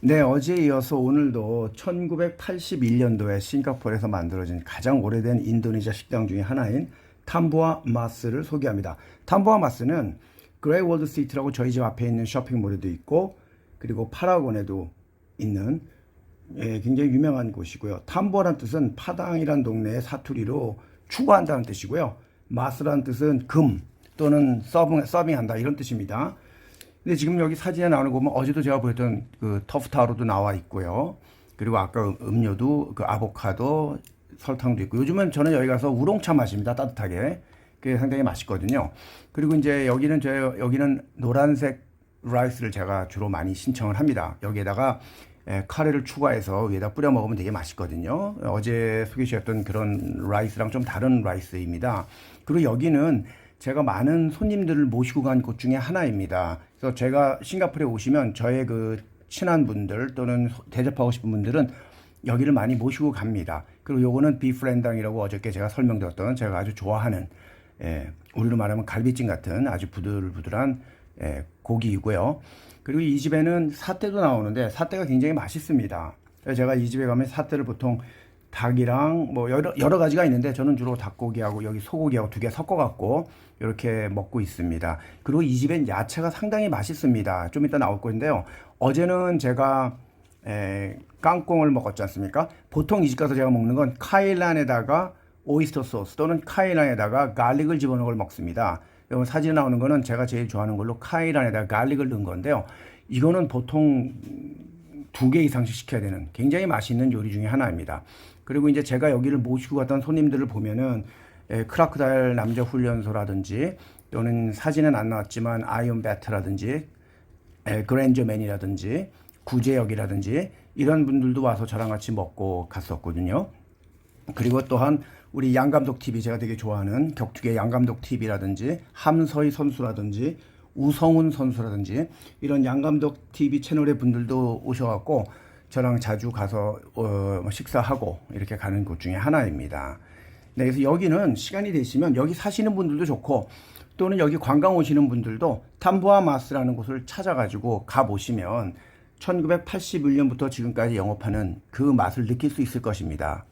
네, 어제에 이어서 오늘도 1981년도에 싱가포르에서 만들어진 가장 오래된 인도네시아 식당 중에 하나인 탐보아 마스를 소개합니다. 탐보아 마스는 그레이 월드 스트리트라고 저희 집 앞에 있는 쇼핑몰에도 있고 그리고 파라곤에도 있는 예, 굉장히 유명한 곳이고요. 탐보아란 뜻은 파당이란 동네의 사투리로 추구한다는 뜻이고요. 마스란 뜻은 금 또는 서빙, 서빙한다 이런 뜻입니다. 근데 지금 여기 사진에 나오는 거 보면 어제도 제가 보였던 그 터프타로도 나와 있고요. 그리고 아까 음- 음료도 그 아보카도 설탕도 있고 요즘은 저는 여기 가서 우롱차 마십니다. 따뜻하게. 그게 상당히 맛있거든요. 그리고 이제 여기는 저 여기는 노란색 라이스를 제가 주로 많이 신청을 합니다. 여기에다가 에, 카레를 추가해서 위에다 뿌려 먹으면 되게 맛있거든요. 어제 소개시켰던 그런 라이스랑 좀 다른 라이스입니다. 그리고 여기는 제가 많은 손님들을 모시고 간 곳 중에 하나입니다. 그래서 제가 싱가포르에 오시면 저의 그 친한 분들 또는 대접하고 싶은 분들은 여기를 많이 모시고 갑니다. 그리고 요거는 비프렌당이라고 어저께 제가 설명드렸던 제가 아주 좋아하는 예, 우리로 말하면 갈비찜 같은 아주 부들부들한 예, 고기이고요. 그리고 이 집에는 사태도 나오는데 사태가 굉장히 맛있습니다. 제가 이 집에 가면 사태를 보통 닭이랑 뭐 여러, 여러 가지가 있는데 저는 주로 닭고기하고 여기 소고기하고 두 개 섞어 갖고 이렇게 먹고 있습니다. 그리고 이 집엔 야채가 상당히 맛있습니다. 좀 이따 나올 건데요. 어제는 제가 에, 깡꽁을 먹었지 않습니까? 보통 이 집 가서 제가 먹는 건 카일란에다가 오이스터 소스 또는 카일란에다가 갈릭을 집어넣은 걸 먹습니다. 여기 사진에 나오는 거는 제가 제일 좋아하는 걸로 카일란에다가 갈릭을 넣은 건데요. 이거는 보통 두 개 이상씩 시켜야 되는 굉장히 맛있는 요리 중에 하나입니다. 그리고 이제 제가 여기를 모시고 갔던 손님들을 보면은 에, 크라크다일 남자 훈련소라든지 또는 사진은 안 나왔지만 아이언 배트라든지 에, 그랜저맨이라든지 구제역이라든지 이런 분들도 와서 저랑 같이 먹고 갔었거든요. 그리고 또한 우리 양감독 TV 제가 되게 좋아하는 격투계 양감독 TV라든지 함서희 선수라든지 우성훈 선수라든지 이런 양감독 TV 채널의 분들도 오셔갖고 저랑 자주 가서 어, 식사하고 이렇게 가는 곳 중에 하나입니다. 네, 그래서 여기는 시간이 되시면 여기 사시는 분들도 좋고 또는 여기 관광 오시는 분들도 탐보아 마스라는 곳을 찾아가지고 가 보시면 1981년부터 지금까지 영업하는 그 맛을 느낄 수 있을 것입니다.